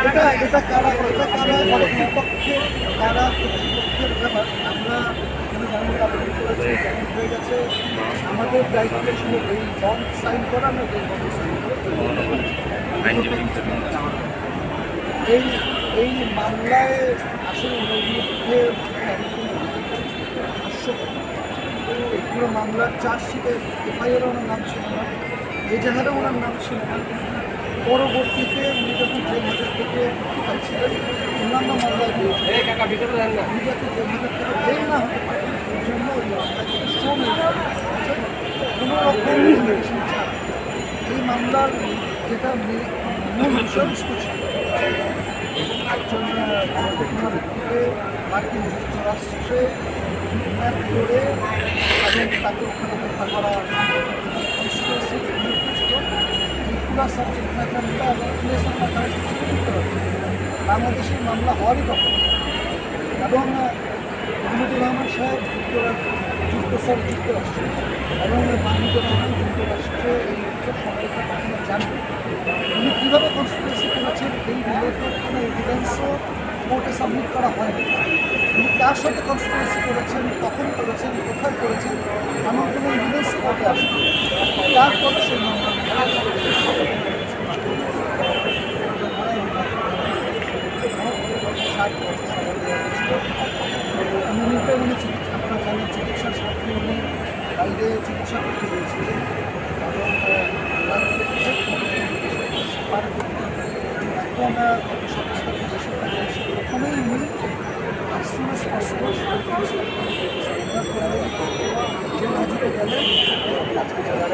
এটা এটা কারা কর্তৃপক্ষের কারা কর্তৃপক্ষের ব্যাপার আমরা হয়ে গেছে আমাদের দায়িত্ব ছিল এই বন্ড সাইন করা না এই এই মামলায় আসলে পুরো মামলার চার্জশিটে এফআইআর ওনার নাম ছিল। না এজাহারে ওনার নাম ছিল না পরবর্তীতে উনি যখন জেল হাজার থেকে পাচ্ছিলেন অন্যান্য মামলায় উনি যাতে জেল হাজার থেকে বের না হতে পারে এই জন্য কোনো রকম এই মামলার যেটা মূল বিষয়বস্তু ছিল একজন ব্যক্তিকে মার্কিন যুক্তরাষ্ট্রে করে এবং তাকে ওখানে হত্যা করা conspiracy ছিল এই সাবজেক্ট এবং প্লেস অফ বাংলাদেশের মামলা হওয়ারই কথা। এবং মাহমুদুর রহমান সাহেব যুক্তরাষ্ট্র যুক্তস্বর যুক্তরাষ্ট্রে এবং মাহমুদুর রহমান যুক্তরাষ্ট্রে এই কখনো জানেন উনি কীভাবে কনস্পিরেসি করেছেন এই রিলেটেড কোনো এভিডেন্সও কোর্টে সাবমিট করা হয়নি। উনি কার সাথে কনস্পিরেসি করেছেন, কখন করেছেন, কোথায় করেছেন, এমন কোনো এভিডেন্স কোর্টে আসবে আমরা জানি চিকিৎসার স্বার্থে উনি বাইরে চিকিৎসা করতে গিয়েছিলেন এখন গত সপ্তাহ প্রথমেই উনি আশ্রমে স্পষ্ট আজকে যারা